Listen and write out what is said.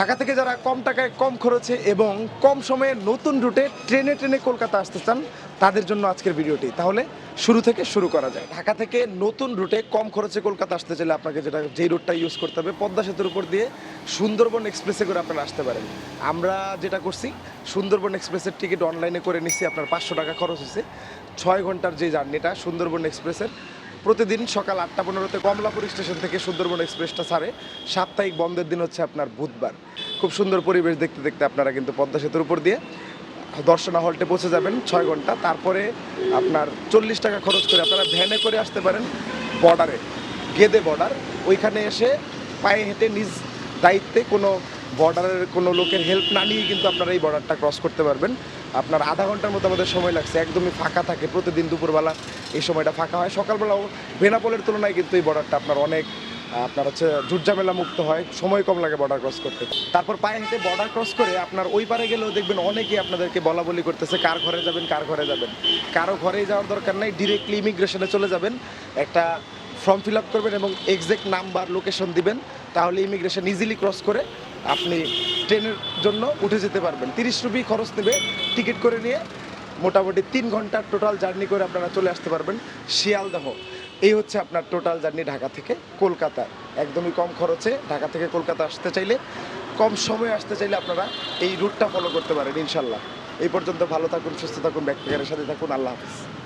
ঢাকা থেকে যারা কম টাকায় কম খরচে এবং কম সময়ে নতুন রুটে ট্রেনে ট্রেনে কলকাতা আসতে চান, তাদের জন্য আজকের ভিডিওটি। তাহলে শুরু থেকে শুরু করা যায়। ঢাকা থেকে নতুন রুটে কম খরচে কলকাতা আসতে চাইলে আপনাকে যেটা, যেই রুটটা ইউজ করতে হবে, পদ্মা সেতুর উপর দিয়ে সুন্দরবন এক্সপ্রেসে করে আপনারা আসতে পারেন। আমরা যেটা করছি, সুন্দরবন এক্সপ্রেসের টিকিট অনলাইনে করে নিছি আপনার পাঁচশো টাকা খরচ হয়েছে। ছয় ঘণ্টার যে জার্নিটা, সুন্দরবন এক্সপ্রেসের প্রতিদিন সকাল আটটা পনেরোতে কমলাপুর স্টেশন থেকে সুন্দরবন এক্সপ্রেসটা ছাড়ে। সাপ্তাহিক বন্ধের দিন হচ্ছে আপনার বুধবার। খুব সুন্দর পরিবেশ দেখতে দেখতে আপনারা কিন্তু পদ্মা সেতুর উপর দিয়ে দর্শনা হলটে পৌঁছে যাবেন ছয় ঘণ্টা। তারপরে আপনার চল্লিশ টাকা খরচ করে আপনারা ভ্যানে করে আসতে পারেন বর্ডারে, গেদে বর্ডার। ওইখানে এসে পায়ে হেঁটে নিজ দায়িত্বে কোনো বর্ডারের কোনো লোকের হেল্প না নিয়ে কিন্তু আপনারা এই বর্ডারটা ক্রস করতে পারবেন। আপনার আধা ঘণ্টার মতো আমাদের সময় লাগছে, একদমই ফাঁকা থাকে প্রতিদিন দুপুরবেলা এই সময়টা ফাঁকা হয়। সকালবেলাও বেনাপোলের তুলনায় কিন্তু এই বর্ডারটা আপনার অনেক, আপনার হচ্ছে ঝুটঝামেলা মুক্ত হয়, সময় কম লাগে বর্ডার ক্রস করতে। তারপর পায়ে হেঁটে বর্ডার ক্রস করে আপনার ওই পারে গেলেও দেখবেন অনেকেই আপনাদেরকে বলা বলি করতেছে, কার ঘরে যাবেন, কার ঘরে যাবেন। কারও ঘরে যাওয়ার দরকার নাই ডিরেক্টলি ইমিগ্রেশনে চলে যাবেন, একটা ফর্ম ফিল আপ করবেন এবং এক্সাক্ট নাম্বার লোকেশন দিবেন, তাহলে ইমিগ্রেশন ইজিলি ক্রস করে আপনি ট্রেনের জন্য উঠে যেতে পারবেন। তিরিশ রুপি খরচ নেবে, টিকিট করে নিয়ে মোটামুটি তিন ঘণ্টার টোটাল জার্নি করে আপনারা চলে আসতে পারবেন শিয়ালদহ। এই হচ্ছে আপনার টোটাল জার্নি ঢাকা থেকে কলকাতা। একদমই কম খরচে ঢাকা থেকে কলকাতা আসতে চাইলে, কম সময়ে আসতে চাইলে আপনারা এই রুটটা ফলো করতে পারেন ইনশাল্লাহ এই পর্যন্ত ভালো থাকুন, সুস্থ থাকুন ব্যাকপ্যাকারের সাথে থাকুন, আল্লাহ হাফিজ।